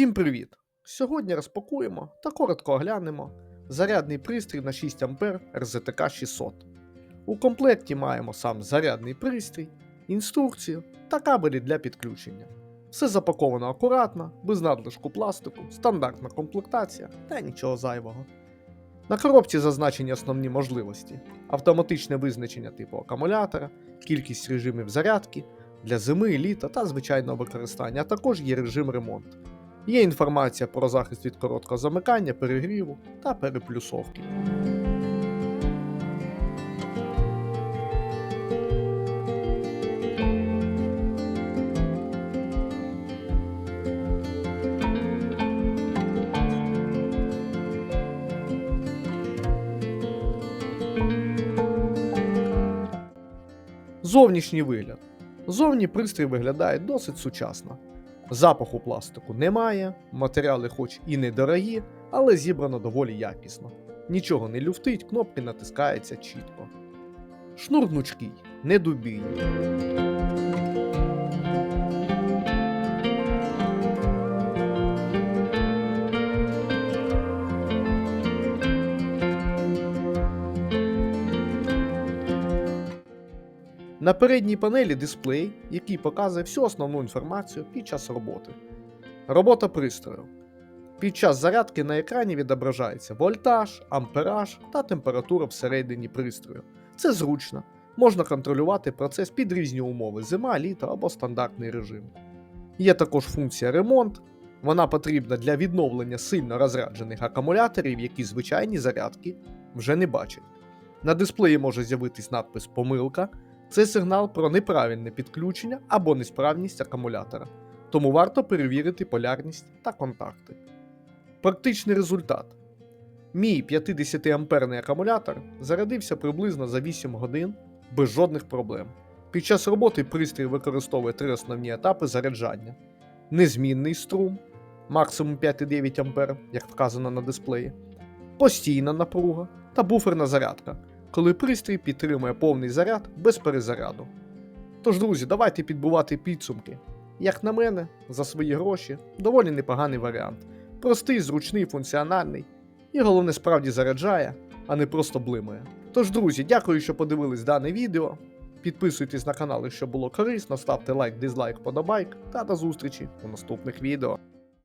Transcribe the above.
Всім привіт! Сьогодні розпакуємо та коротко оглянемо зарядний пристрій на 6 А РЗТК 600. У комплекті маємо сам зарядний пристрій, інструкцію та кабелі для підключення. Все запаковано акуратно, без надлишку пластику, стандартна комплектація та нічого зайвого. На коробці зазначені основні можливості: автоматичне визначення типу акумулятора, кількість режимів зарядки для зими, літа та звичайного використання, а також є режим ремонту. Є інформація про захист від короткого замикання, перегріву та переплюсовки. Зовнішній вигляд. Зовні пристрій виглядає досить сучасно. Запаху пластику немає, матеріали хоч і недорогі, але зібрано доволі якісно. Нічого не люфтить, кнопки натискаються чітко. Шнур гнучкий, не дубійний. На передній панелі дисплей, який показує всю основну інформацію під час роботи. Робота пристрою. Під час зарядки на екрані відображається вольтаж, ампераж та температура всередині пристрою. Це зручно. Можна контролювати процес під різні умови зима, літо або стандартний режим. Є також функція ремонт. Вона потрібна для відновлення сильно розряджених акумуляторів, які звичайні зарядки вже не бачать. На дисплеї може з'явитись надпис Помилка. Це сигнал про неправильне підключення або несправність акумулятора, тому варто перевірити полярність та контакти. Практичний результат. Мій 50 амперний акумулятор зарядився приблизно за 8 годин без жодних проблем. Під час роботи пристрій використовує три основні етапи заряджання: незмінний струм, максимум 5,9 А, як вказано на дисплеї, постійна напруга та буферна зарядка коли пристрій підтримує повний заряд без перезаряду. Тож, друзі, давайте підбувати підсумки. Як на мене, за свої гроші доволі непоганий варіант. Простий, зручний, функціональний і головне справді заряджає, а не просто блимає. Тож, друзі, дякую, що подивились дане відео. Підписуйтесь на канал, якщо було корисно, ставте лайк, дизлайк, подобайк та до зустрічі у наступних відео.